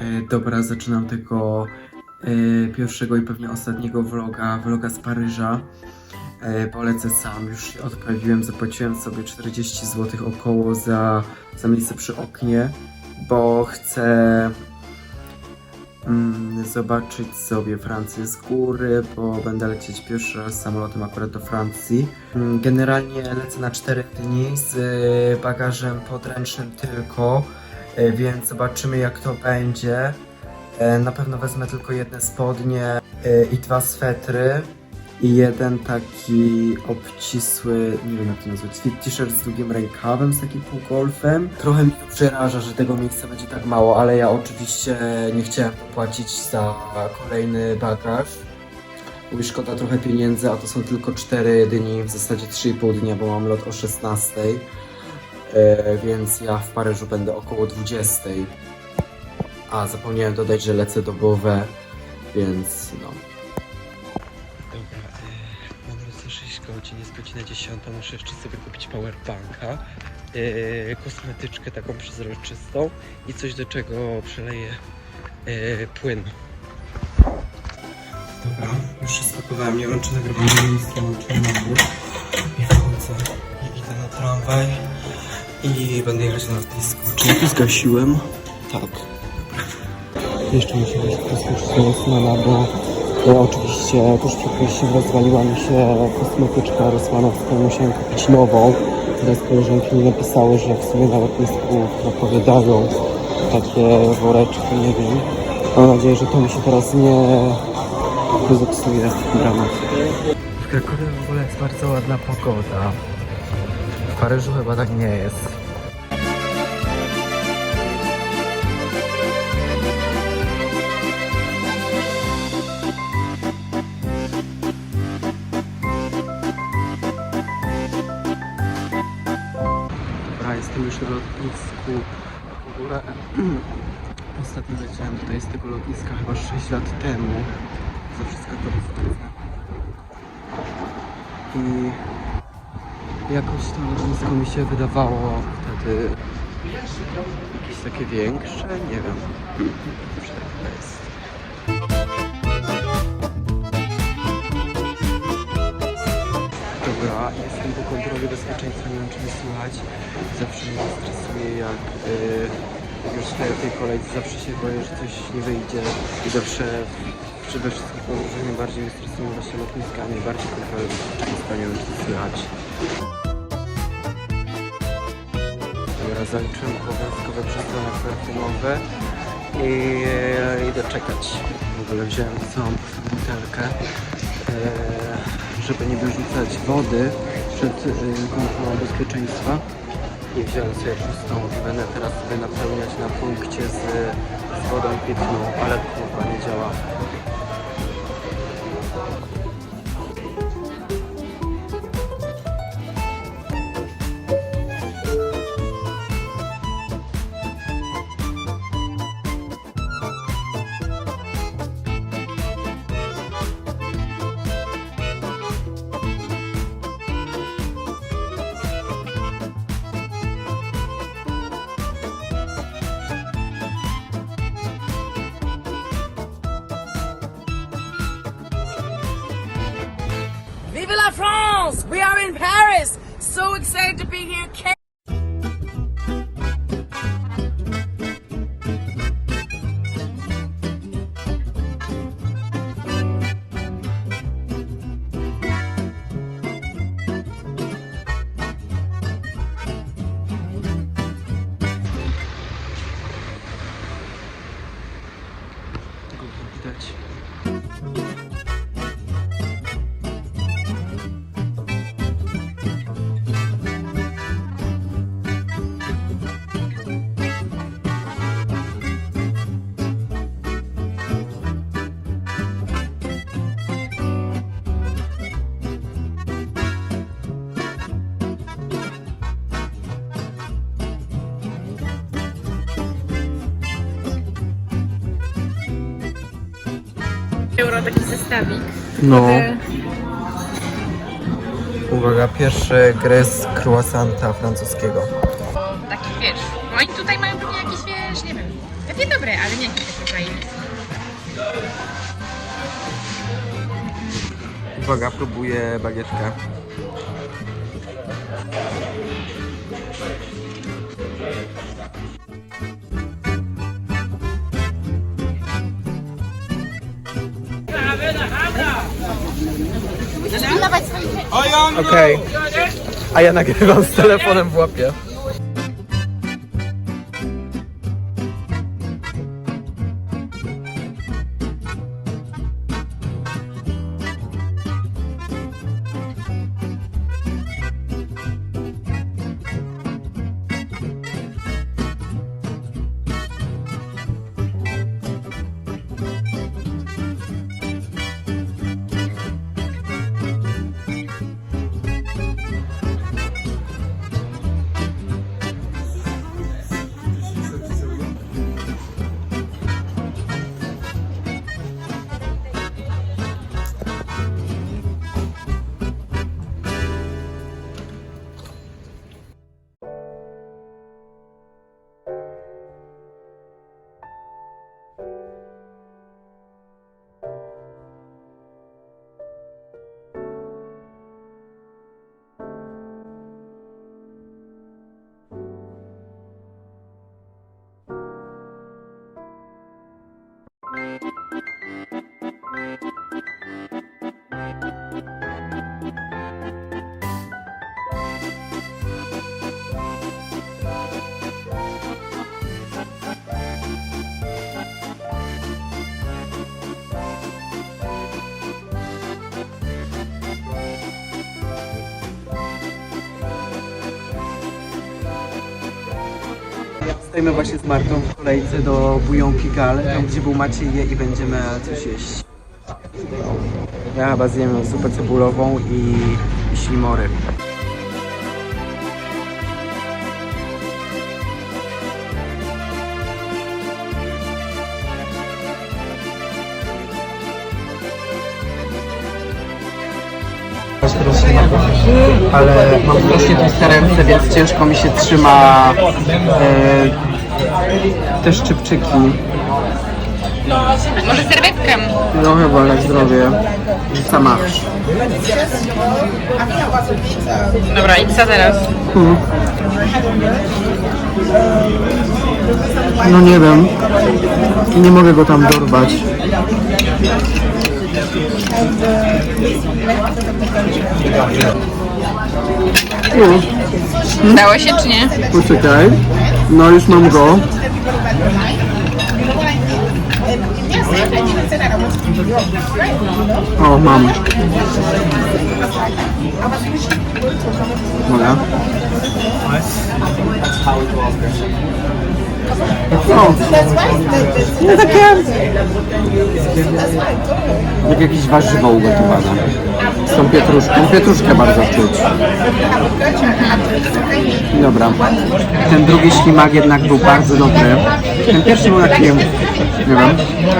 E, dobra, zaczynam tego e, pierwszego i pewnie ostatniego vloga, vloga z Paryża. E, bo lecę sam, już się odprawiłem, zapłaciłem sobie 40 zł około za, za miejsce przy oknie, bo chcę mm, zobaczyć sobie Francję z góry, bo będę lecieć pierwszy raz samolotem akurat do Francji. Mm, Generalnie lecę na 4 dni z bagażem podręcznym tylko, więc zobaczymy jak to będzie. E, Na pewno wezmę tylko jedne spodnie e, i dwa swetry i jeden taki obcisły, nie wiem jak to nazwać, t-shirt z długim rękawem, z takim półgolfem. Trochę mnie to przeraża, że tego miejsca będzie tak mało, ale ja oczywiście nie chciałem płacić za kolejny bagaż. Mi szkoda trochę pieniędzy, a to są tylko 4 dni, w zasadzie 3,5 dnia, bo mam lot o 16. E, więc ja w Paryżu będę około 20. A, zapomniałem dodać, że lecę do Beauvais, więc no. Dobra, e, mam 6 godzin, jest godzina 10, muszę jeszcze sobie kupić powerbanka, e, kosmetyczkę taką przezroczystą i coś do czego przeleję e, płyn. Dobra, już się spakowałem, nie wiem czy nagrywam miejsce, mam czy nabór i wchodzę na tramwaj i będę jechać na lotnisko. Czy tu zgasiłem? Tak. Jeszcze kosmetyczkę do Rosmana, bo e, oczywiście tuż przed wyjściem rozwaliła mi się kosmetyczka rosmanowska, musiałem kupić nową. Teraz koleżanki mi napisały, że w sumie na lotnisku zapowiadają takie woreczki, nie wiem. Mam nadzieję, że to mi się teraz nie zepsuje dramat. W Krakowie w ogóle jest bardzo ładna pogoda. W Paryżu chyba tak nie jest. Dobra, jestem już na lotnisku. W ogóle ostatnio leciałem tutaj z tego lotniska chyba 6 lat temu. Za wszystko to. I jakoś to lotnisko mi się wydawało wtedy jakieś takie większe, nie wiem. Tak jest. Dobra, jestem po kontroli bezpieczeństwa, nie wiem czy mnie słychać. Zawsze mnie stresuje jak y, jak już stoję w tej kolejce, zawsze się boję, że coś nie wyjdzie i zawsze przede wszystkim podróżach najbardziej mnie stresują właśnie lotniska, najbardziej kontrole bezpieczeństwa, nie wiem czy to słychać. Dobra, zaliczyłem obowiązkowe przestrony perfumowe i e, idę czekać. W ogóle wziąłem całą butelkę, e, żeby nie wyrzucać wody przed e, kontrolą bezpieczeństwa. I wziąłem sobie pustą będę teraz sobie napełniać na punkcie z, z wodą pitną, ale to chyba nie działa. France! We are in Paris! So excited to be here. Euro taki zestawik. No. Uwaga, pierwszy gres croissanta francuskiego. Taki wiesz. No i tutaj mają pewnie jakieś wiesz, nie wiem. Ja wiem, dobre, ale nie jest takie. Uwaga, próbuję bagietkę. Okej. A ja nagrywam z telefonem w łapie. Stoimy właśnie z Martą w kolejce do Bujonki Gal, tam gdzie był Maciej je i będziemy coś jeść. Ja chyba zjem zupę cebulową i, i ślimory. Ale mam strasznie tłuste ręce, więc ciężko mi się trzyma e, te szczypczyki. Może serwetkę? No chyba na zdrowie. Sama. Dobra, i co teraz? No nie wiem. Nie mogę go tam dorwać. No, Dało się czy nie? poczekaj. No już mam go. O, mam. Mogę? O, nie takie... Jak jakieś warzywo ugotowane. Z tą pietruszką. Pietruszkę bardzo czuć. Dobra. Ten drugi ślimak jednak był bardzo dobry. Ten pierwszy był taki, nie wiem,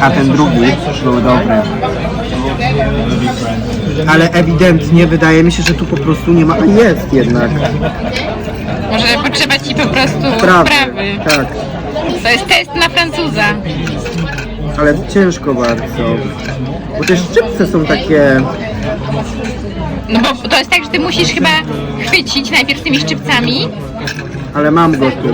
a ten drugi był dobry. Ale ewidentnie wydaje mi się, że tu po prostu nie ma, a jest jednak. Może potrzeba ci po prostu prawy. Tak, To jest test na Francuza. ale ciężko bardzo. Bo te szczypce są takie, No bo to jest tak, że ty musisz chyba chwycić najpierw tymi szczypcami, ale mam go tu.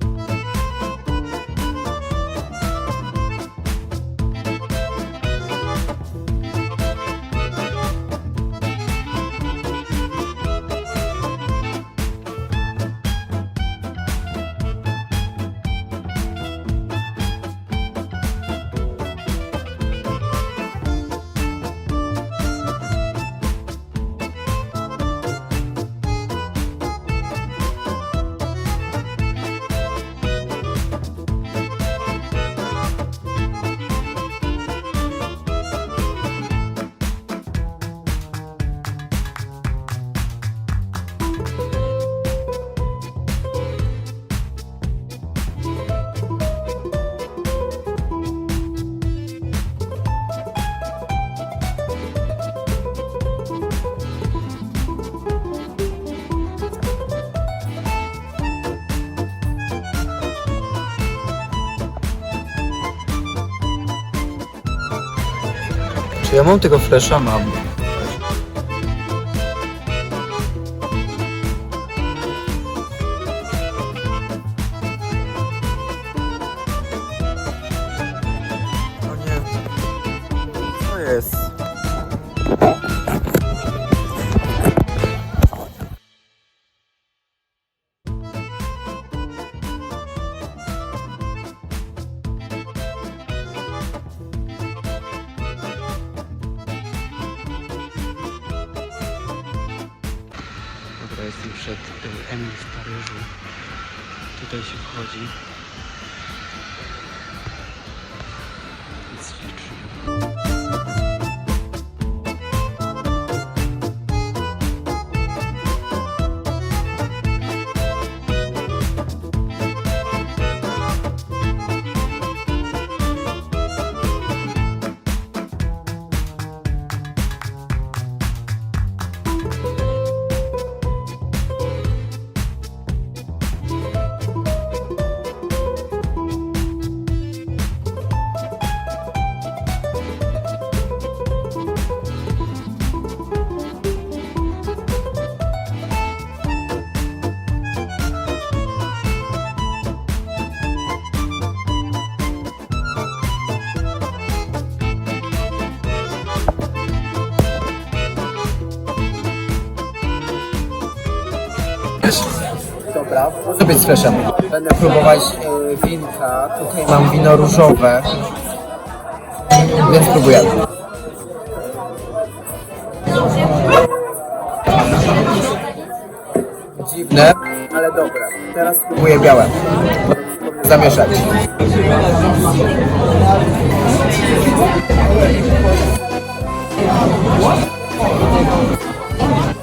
Czy ja mam tego flesza? Mam. Przed y, Emil w Paryżu. Tutaj się wchodzi. Być fleszem? Będę próbować y, winka. Tutaj mam wino różowe. Więc próbuję. Dziwne, ale dobre. Teraz spróbuję białe. Zamieszać.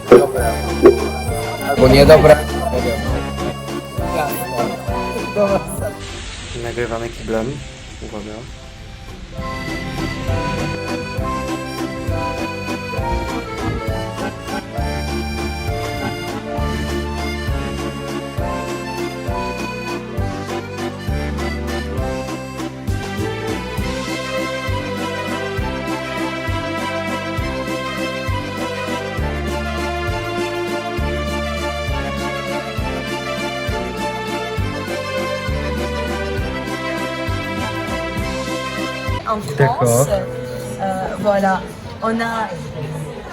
Dobre. Albo niedobre. Nagrywamy kiblem. Uwaga. En France, D'accord. euh, voilà, on a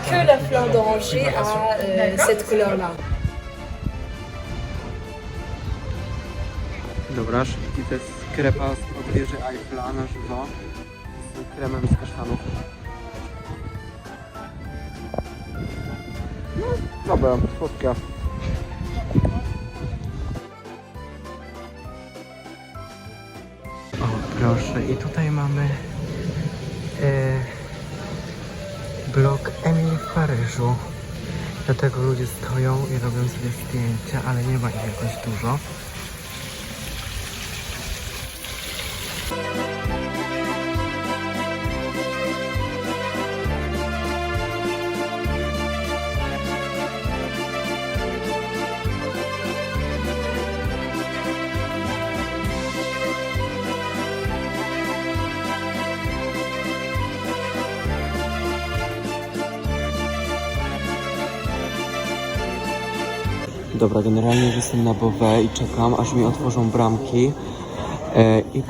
que la fleur d'oranger à euh, cette couleur-là. Dobra, szybki to jest krepa z wieży Eiffla na żywo. Z kremem z kasztanów. No, dobra, słodka. Proszę, i tutaj mamy e, blok Emil w Paryżu. Dlatego ludzie stoją i robią sobie zdjęcia, ale nie ma ich jakoś dużo. Dobra, generalnie już jestem na Bowe i czekam, aż mi otworzą bramki. E, I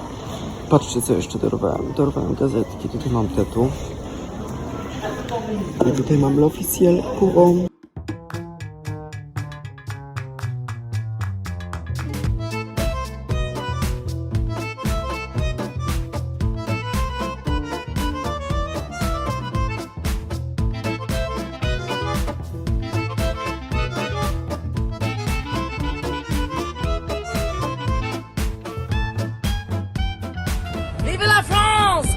patrzcie, co jeszcze dorwałem. Dorwałem gazetki, tutaj mam tetu. I tutaj mam l'officiel Courant.